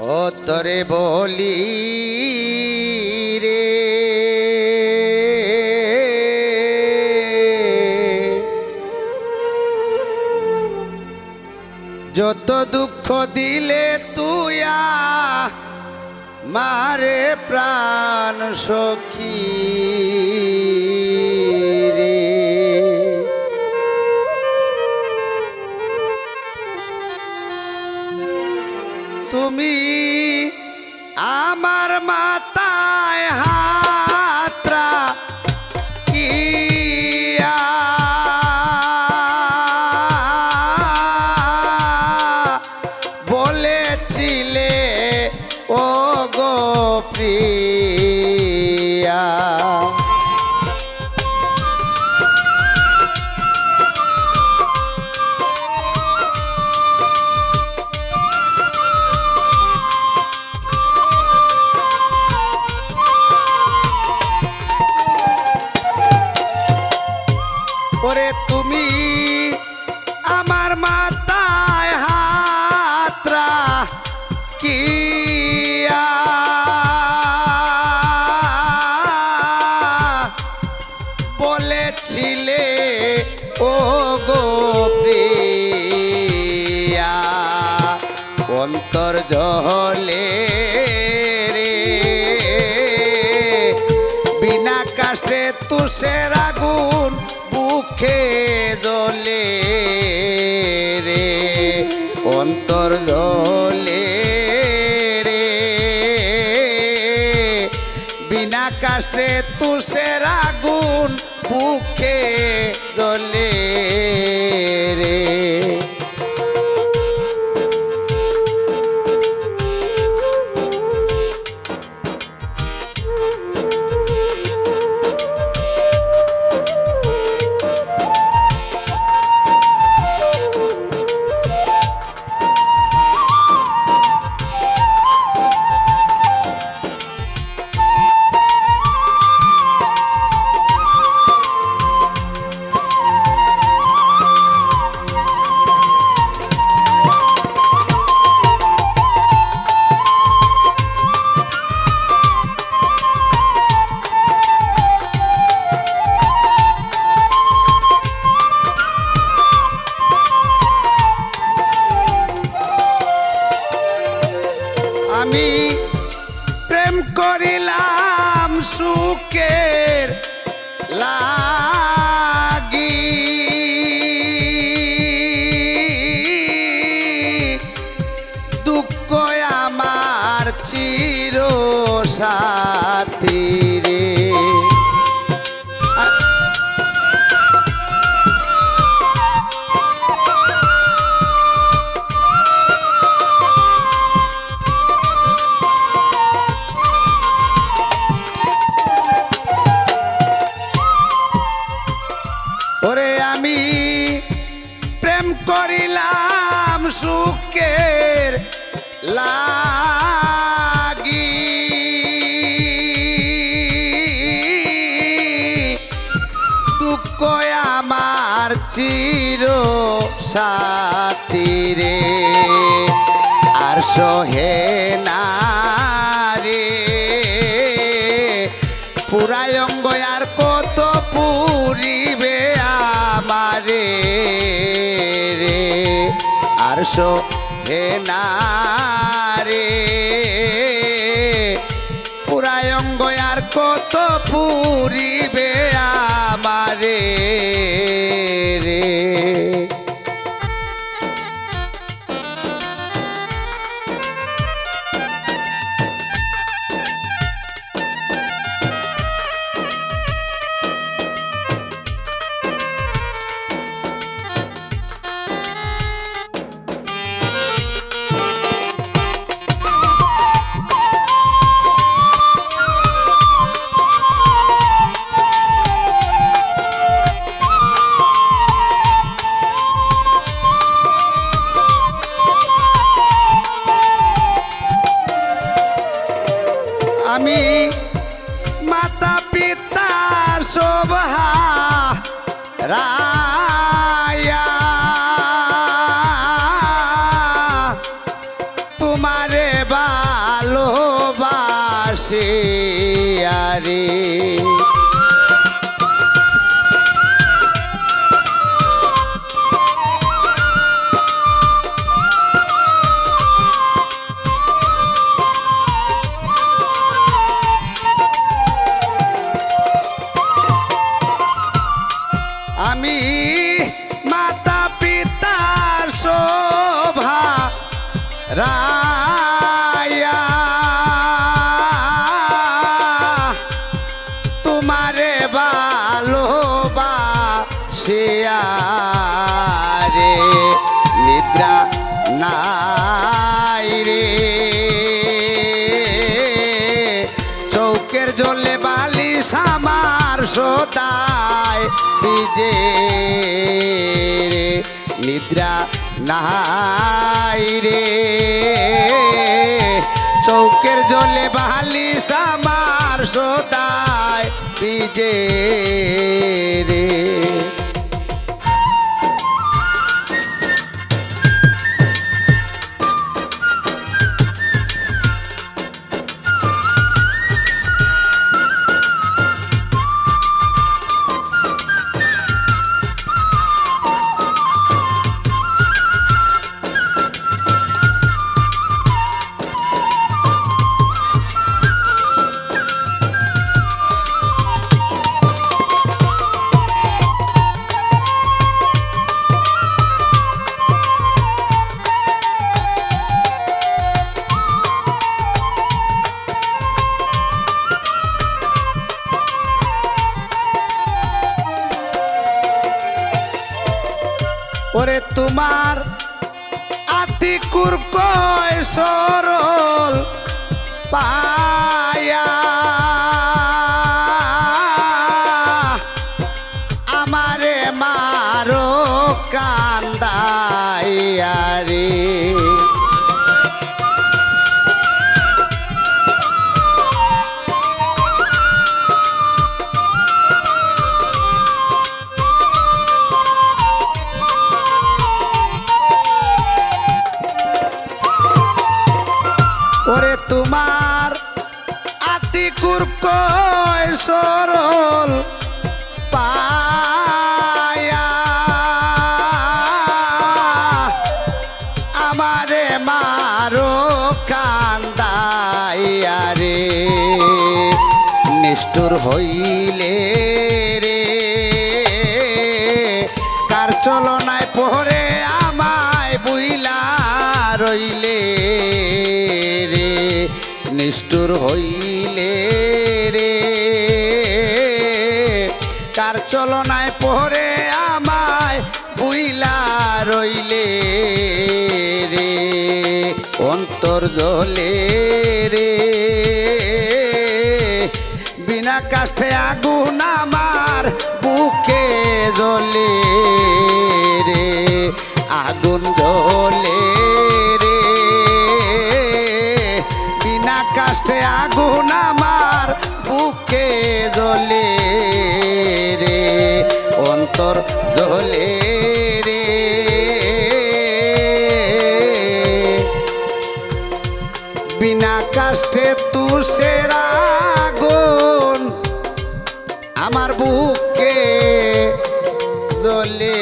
ও তরে বলি রে। যত দুঃখ দিলে তুইয়া মারে প্রাণ সখী। অন্তর জলে রে। বিনা কাষ্টে তুষের আগুন বুকে জ্বলে রে। অন্তর জ্বলে রে। বিনা কাষ্টে তুষের আগুন বুকে জ্বলে সাথী রে, আর সহে না রে পুরায় অঙ্গ আর কত পুরিবে আমারে রে, আর সহে না রে পুরায় অঙ্গ আর কত পুরিবে আমারে সদায় বিজে রে নিদ্রা নাই রে। চৌকের জলে বাহালি সামার সদায় বিজে রে 爸 নিষ্ঠুর হইলে রে। কার চলনায় পরে আমায় বুইলা রইলে রে। নিষ্ঠুর হইলে রে। কার চলনায় পরে আমায় বুইলা রইলে রে। অন্তর জলে রে। কাষ্ঠে আগুন আমার বুকে জ্বলে রে, আগুন জ্বলে রে। বিনা কাষ্ঠে আগুন আমার বুকে জ্বলে রে, অন্তর জ্বলে বিনা কাষ্টে তু আগুন আমার বুকে জলে